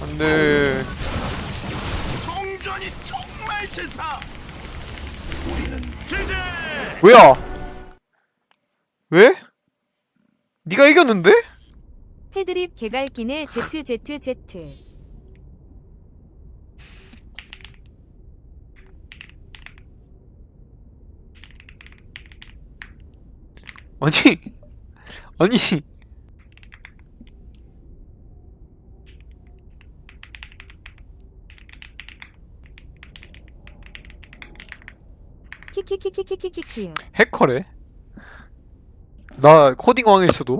안돼 총전이 정말 싫다. 우리는 제재. 뭐야 왜? 네가 이겼는데? 패드립 개갈기네 ZZZ 아니 아니 키키키키키키키. 해커래? 나 코딩 왕일 수도.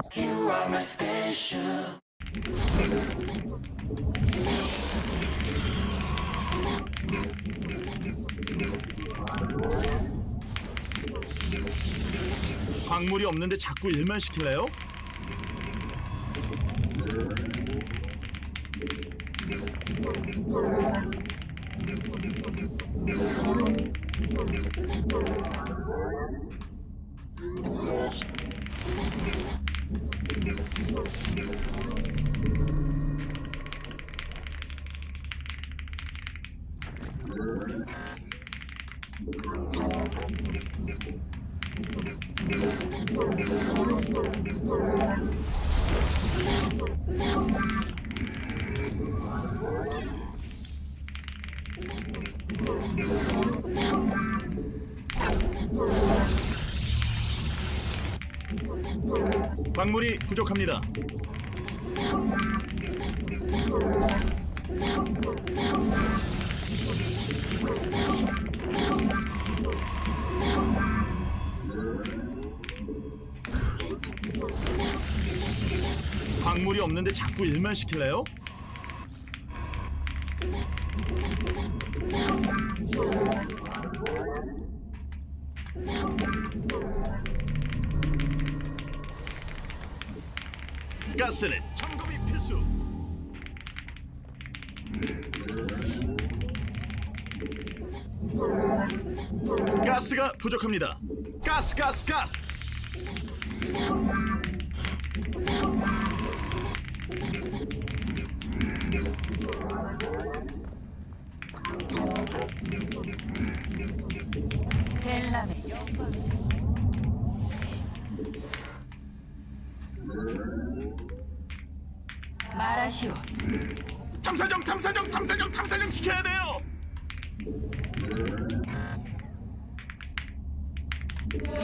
광물이 없는데 자꾸 일만 시킬래요? people. 광물이 부족합니다. 광물이 없는데 자꾸 일만 시킬래요? 가스는 점검이 필수. 가스가 부족합니다. 가스, 가스, 가스.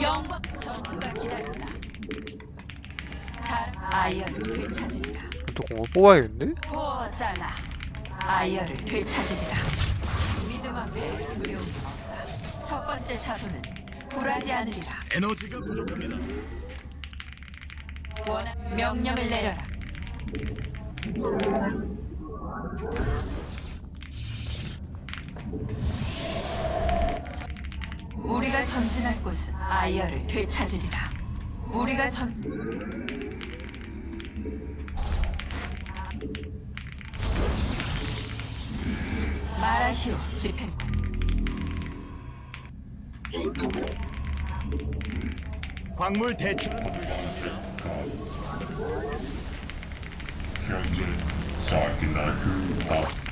영광 전투가 기다린다. 잘 아이어를 되찾으리라. 또 공을 뽑아야겠는데? 보잘라 아이어를 되찾으리라. 믿음 앞에 두려움이 없다. 첫 번째 차소는 불하지 않으리라. 에너지가 부족합니다. 원한 명령을 내려라 전진할 곳은 아이어를 되찾으리라. 우리가 전 말하시오 집행관. 광물 대출. 현재 사키나크 박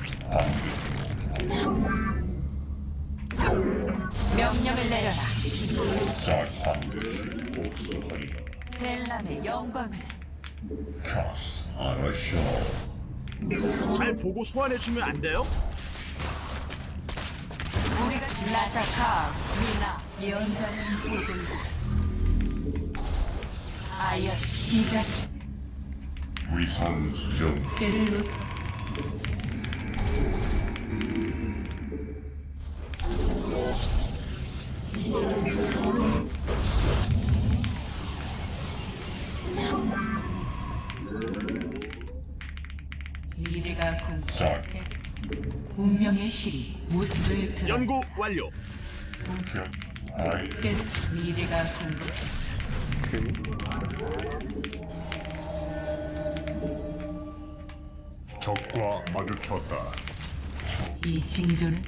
명령을 내려라 사 반드시 복수하리라. 델람의 영광을. 카스 아라샤 잘 보고 소환해 주면 안 돼요? 우리가 나자카 미나 예언자는 보고 아이언 시작. 위상 수정. 그를 놓쳐 미래가 공사 운명의 실이 모습을 드러 연구 완료. 깨 미래가 오케이 적과 마주쳤다. 이 징조는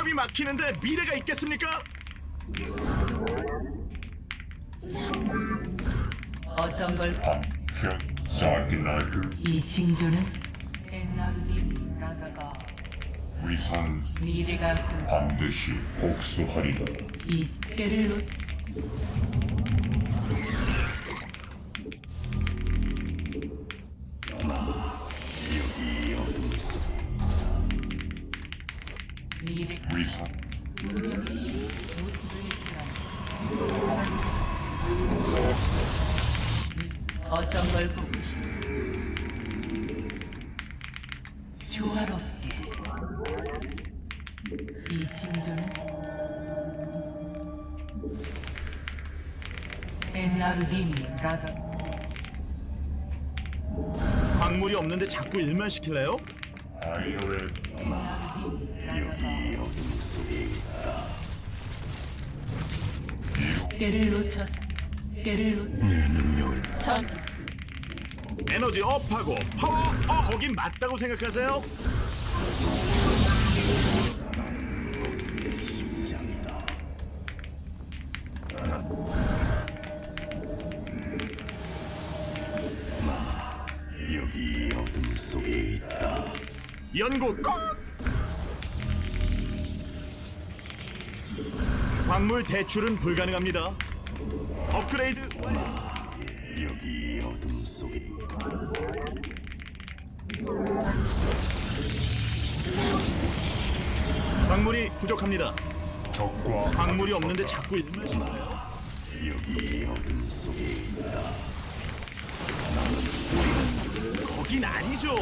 수정탑이 막히는데 미래가 있겠습니까? 어떤 걸 한편 사기나들 이 징조는 엔나르딘 라자가 위선 미래가 반드시 복수하리라. 이 때를 놓 의신 모습을 드러내 어떤 걸 보고 조화롭게. 이 징조는 엔나르딘 라자. 광물이 없는데 자꾸 일만 시킬래요? 아이오의 때를 놓쳐서 때를 놓전 에너지 업하고 파워 업 거긴 맞다고 생각하세요? 여기 어둠 속에 있다. 연구 끝! 광물 대출은 불가능합니다. 업그레이드 완료. 여기 어둠 속에 광물이 부족합니다. 적과 광물이 없는데 자꾸 일만 시킬래요? 여기 어둠 속에 있다. 거긴 아니죠.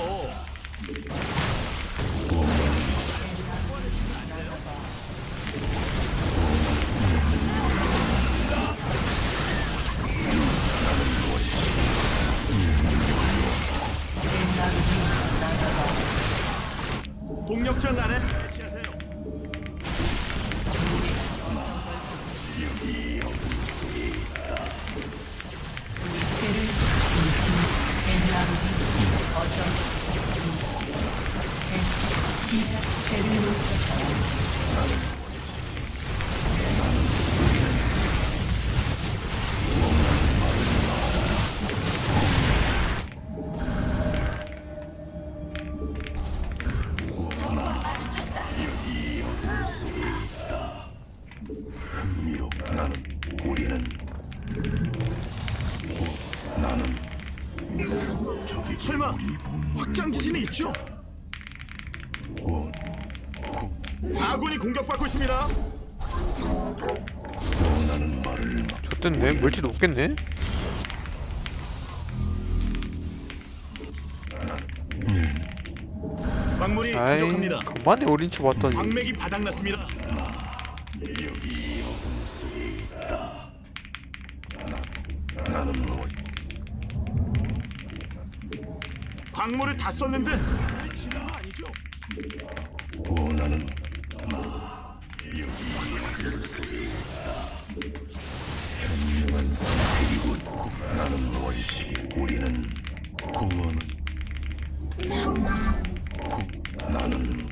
동력장 안에 배치하세요. 시작 때를 놓쳐서 공격받고 있습니다. 좋댔네 멀티 높겠네 광물이 아이 부족합니다. 그만해 어린 척 봤더니 광맥이 바닥났습니다. 광물을 다 썼는데? 원하는 나 여기 어둠 속에 있다. 현명한 선택이군. 나는 원칙이 우리는 공원은 공- 나는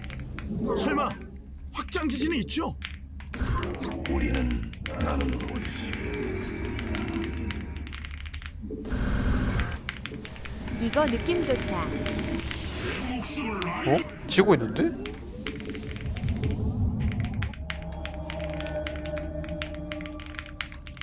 설마 확장 기신이 있죠? 우리는 나는 원칙 이거 느낌 좋다. 어? 지고 있는데?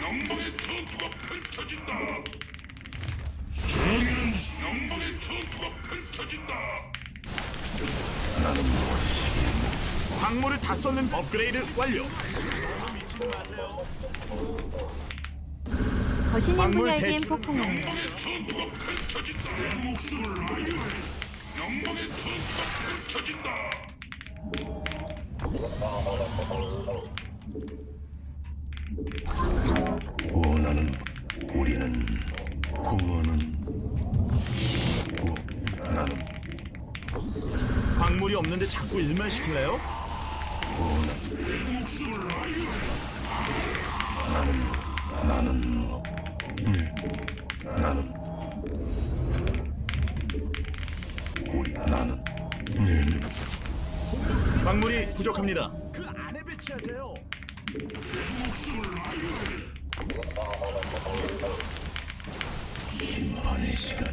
영광의 전투가 펼쳐진다. 정의는 영광의 전투가 펼쳐진다. 나는 원칙이 광물을 다 썼는 업그레이드 완료. 분열된 대출. 폭풍우. 영광의 전투가 펼쳐진다. 내 목숨을 아유해. 영광의 전투가 펼쳐진다. 우리는 공허는 뭐 나는 광물이 없는데 자꾸 일만 시킬래요? 나는 물 나는 우리 나는 얘는 광물이 부족합니다. 그 안에 배치하세요.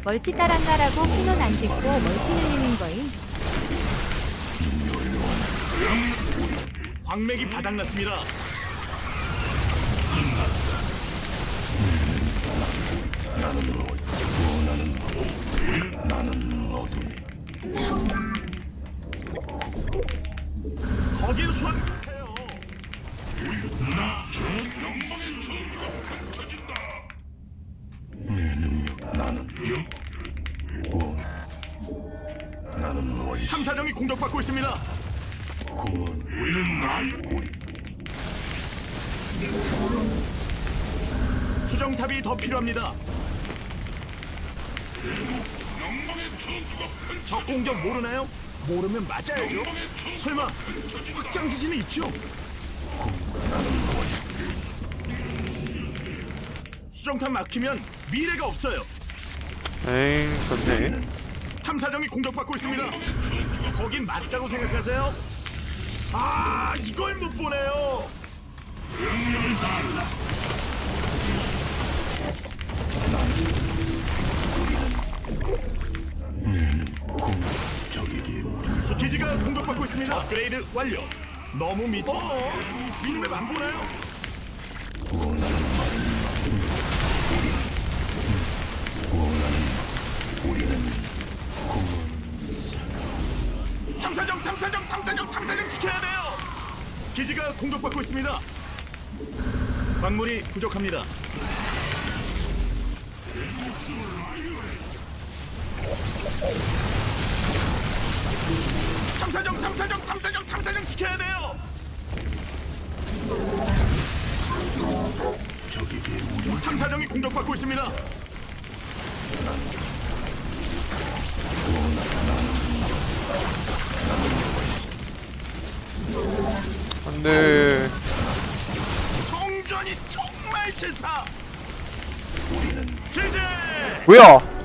멀티 따랑가라고 피논 안 짓고 멀티 늘리는 거임. 광맥이 바닥났습니다. 공격받고 있습니다. 공원 우리는 나의 우리 수정탑이 더 필요합니다. 적 공격 모르나요? 모르면 맞아야죠. 설마 확장 기지는 있죠? 수정탑 막히면 미래가 없어요. 에잉 좋네 탐사정이 공격받고 있습니다. 거긴 맞다고 생각하세요? 아, 이걸 못 보네요. 기지가 공격받고 있습니다. 업그레이드 완료. 너무 밑. 어, 미니맵 안 보나요? 기지가 공격받고 있습니다. 광물이 부족합니다. 탐사정, 탐사정, 탐사정, 탐사정 지켜야 돼요. 적에게 탐사정이 공격받고 있습니다. 안돼 정전이 정말 싫다. 제재! 뭐야